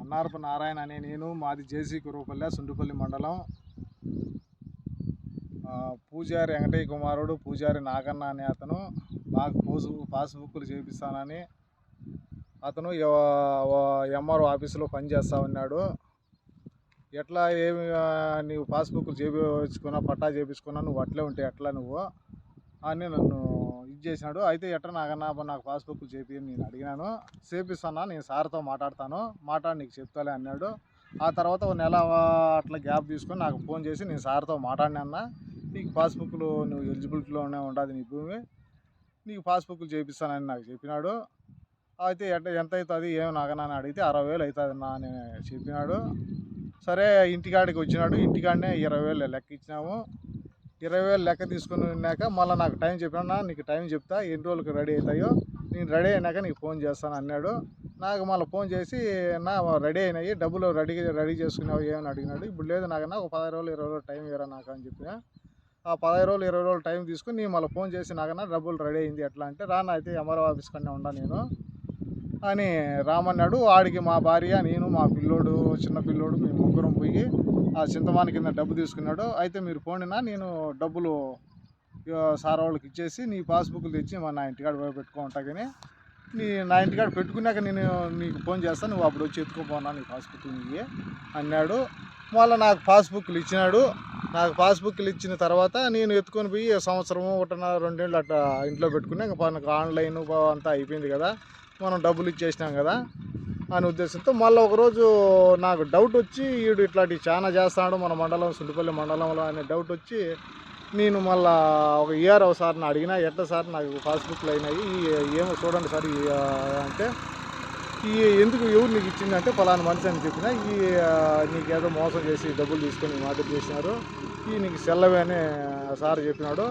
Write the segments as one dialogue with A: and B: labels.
A: అన్నారపు నారాయణ అనే నేను మాది జేసీ కురుపల్లె సుండుపల్లి మండలం. పూజారి వెంకటయ్య కుమారుడు పూజారి నాగన్న అనే అతను నాకు పోసు పాస్బుక్లు చేపిస్తానని అతను ఎంఆర్ఓ ఆఫీసులో పనిచేస్తా ఉన్నాడు ఎట్లా ఏమి నీవు పాస్బుక్లు చేపించుకున్నా పట్టా చేపించుకున్నా నువ్వు అట్లే ఉంటే ఎట్లా నువ్వు? అని నన్ను ఇది చేసినాడు. అయితే ఎట్ట నాకన్నా నాకు పాస్బుక్ చేపి నేను అడిగినాను. చేపిస్తాను నేను సార్తో మాట్లాడతాను. మాట్లాడి నీకు చెప్తాలే అన్నాడు. ఆ తర్వాత ఒక నెల అట్లా గ్యాప్ తీసుకొని నాకు ఫోన్ చేసి నేను సార్తో మాట్లాడినా నీకు పాస్బుక్లు నువ్వు ఎలిజిబిలిటీలోనే ఉండదు నీ భూమి. నీకు పాస్బుక్లు చేపిస్తానని నాకు చెప్పినాడు. అయితే ఎట్ట ఎంత అవుతుంది ఏమి నాకన్నా అని అడిగితే అరవై వేలు అవుతుంది అన్న అని చెప్పినాడు. సరే ఇంటికాడికి వచ్చినాడు. ఇంటికాడనే ఇరవై వేలు లెక్క ఇచ్చినాము. ఇరవై వేలు లెక్క తీసుకుని ఉన్నాక మళ్ళీ నాకు టైం చెప్పినా నీకు టైం చెప్తా ఎన్ని రోజులకు రెడీ అవుతాయో నేను రెడీ అయినాక నీకు ఫోన్ చేస్తాను అన్నాడు. నాకు మళ్ళీ ఫోన్ చేసి నా రెడీ అయినాయి డబ్బులు రెడీ రెడీ చేసుకున్నావు ఏమని అడిగినాడు. ఇప్పుడు లేదు నాకన్నా ఒక పదహారు రోజులు ఇరవై రోజులు టైం ఇవ్వరా నాకు అని చెప్పిన. ఆ పదహారు రోజులు ఇరవై రోజులు టైం తీసుకుని నేను మళ్ళీ ఫోన్ చేసి నాకన్నా డబ్బులు రెడీ అయింది ఎట్లా అంటే రానా అయితే ఎంఆర్ఓ ఆఫీస్ కన్నా ఉండా నేను అని రామన్నాడు. ఆడికి మా భార్య నేను మా పిల్లోడు చిన్న పిల్లోడు మేము ముగ్గురం పోయి చింతమాని కింద డబ్బు తీసుకున్నాడు. అయితే మీరు పోనినా నేను డబ్బులు సార్ వాళ్ళకి ఇచ్చేసి నీ పాస్బుక్లు తెచ్చి మా నా ఇంటికాడ పోయి పెట్టుకుంటా కానీ నీ నా ఇంటికాడ పెట్టుకున్నాక నేను నీకు ఫోన్ చేస్తాను నువ్వు అప్పుడు వచ్చి ఎత్తుకోపోనా నీ పాస్బుక్ నీకు అన్నాడు. మళ్ళీ నాకు పాస్బుక్లు ఇచ్చినాడు. నాకు పాస్బుక్లు ఇచ్చిన తర్వాత నేను ఎత్తుకొని పోయి సంవత్సరము ఒకటిన్నర రెండేళ్ళు అట్లా ఇంట్లో పెట్టుకున్నాక ఇంకా మనకు ఆన్లైన్ అంతా అయిపోయింది కదా. మనం డబ్బులు ఇచ్చేసినాం కదా. అనే ఉద్దేశంతో మళ్ళీ ఒకరోజు నాకు డౌట్ వచ్చి వీడు ఇట్లాంటివి చాలా చేస్తాడు మన మండలం సుండిపల్లి మండలంలో అనే డౌట్ వచ్చి నేను మళ్ళా ఒక ఇయర్ సార్ని అడిగినా ఎట్లా సార్ నాకు పాస్బుక్లు అయినాయి ఏమో చూడండి సార్ అంటే ఈ ఎందుకు ఎవరు నీకు ఇచ్చిందంటే ఫలానా మనిషి అని చెప్పిన ఈ నీకు ఏదో మోసం చేసి డబ్బులు తీసుకొని మాట చేసినారు ఈ నీకు సెల్లవే అని సార్ చెప్పినాడు.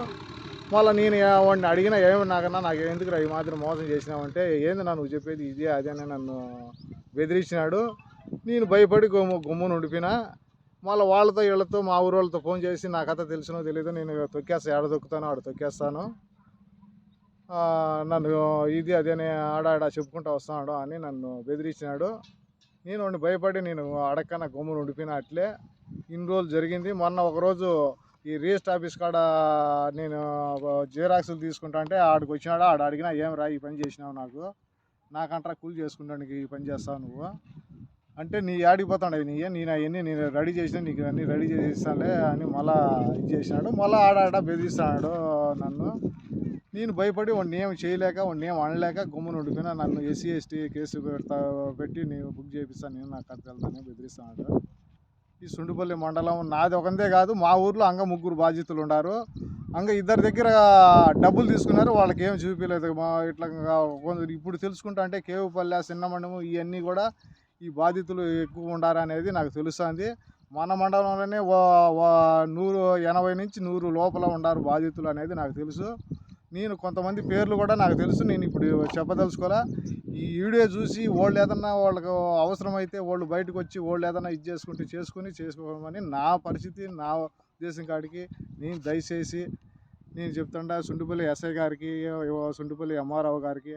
A: మళ్ళీ నేను వాడిని అడిగినా ఏమి నాకన్నా నాకు ఎందుకు ఈ మాత్రం మోసం చేసినావంటే ఏంది నా నువ్వు చెప్పేది ఇదే అదే నన్ను బెదిరించినాడు. నేను భయపడి గుమ్ము గుమ్మును ఉండిపోయినా. మళ్ళీ వాళ్ళతో వీళ్ళతో మా ఊరు వాళ్ళతో ఫోన్ చేసి నా కథ తెలిసినో తెలియదు నేను తొక్కేస్తా ఆడ తొక్కుతాను ఆడ తొక్కేస్తాను. నన్ను ఇది అదే అని ఆడ ఆడ చెప్పుకుంటూ వస్తున్నాడు అని నన్ను బెదిరించినాడు. నేను వాడిని భయపడి నేను అడక్కన గుమ్మును ఉండిపోయినా అట్లే. ఇన్ని రోజులు జరిగింది. మొన్న ఒకరోజు ఈ రిజిస్టర్ ఆఫీస్ కాడ నేను జిరాక్సులు తీసుకుంటా అంటే ఆడికి వచ్చినాడు? ఆడ అడిగినా ఏం రా ఈ పని చేసినావు నాకు? నాకంటరా కూల్ చేసుకుంటానికి ఈ పని చేస్తావు నువ్వు? అంటే నీ ఆడిపోతాడు నీ నేను అవన్నీ నేను రెడీ చేసిన నీకు అన్నీ రెడీ చేసి ఇస్తానులే అని మళ్ళా ఇది చేసినాడు. మళ్ళీ ఆడ ఆడ బెదిరిస్తున్నాడు నన్ను. నేను భయపడి వాడిని ఏం చేయలేక వాడిని ఏం అనలేక గుమ్మను ఉండిపోయినా నన్ను ఎస్సీ ఎస్టీ కేసు పెడతా పెట్టి నేను బుక్ చేపిస్తాను నేను నాకు కథ వెళ్తాను బెదిరిస్తున్నాడు ఈ సుండుపల్లి మండలం నాది ఒకందే కాదు మా ఊర్లో అంగ ముగ్గురు బాధ్యతలు ఉన్నారు అంగ ఇద్దరి దగ్గర డబ్బులు తీసుకున్నారు వాళ్ళకి ఏం చూపించలేదు మా ఇట్లా కొందరు ఇప్పుడు తెలుసుకుంటా అంటే కేవుపల్లె చిన్నమండము ఇవన్నీ కూడా ఈ బాధితులు ఎక్కువ ఉండారనేది నాకు తెలుస్తుంది. మన మండలంలోనే ఓ- నూరు ఎనభై నుంచి నూరు లోపల ఉండారు బాధితులు అనేది నాకు తెలుసు. నేను కొంతమంది పేర్లు కూడా నాకు తెలుసు నేను ఇప్పుడు చెప్పదలుచుకోలే. ఈ వీడియో చూసి వాళ్ళు ఏదన్నా వాళ్ళకు అవసరమైతే వాళ్ళు బయటకు వచ్చి వాళ్ళు ఏదన్నా ఇది చేసుకుంటే చేసుకుని చేసుకోమని నా పరిస్థితి నా ఉద్దేశం కాడికి నేను దయచేసి నేను చెప్తుండా సుండిపల్లి ఎస్ఐ గారికి సుండిపల్లి ఎంఆర్ఓ గారికి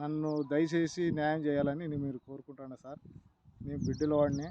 A: నన్ను దయచేసి న్యాయం చేయాలని నేను మీరు కోరుకుంటాను సార్. నేను బిడ్డల వాడిని.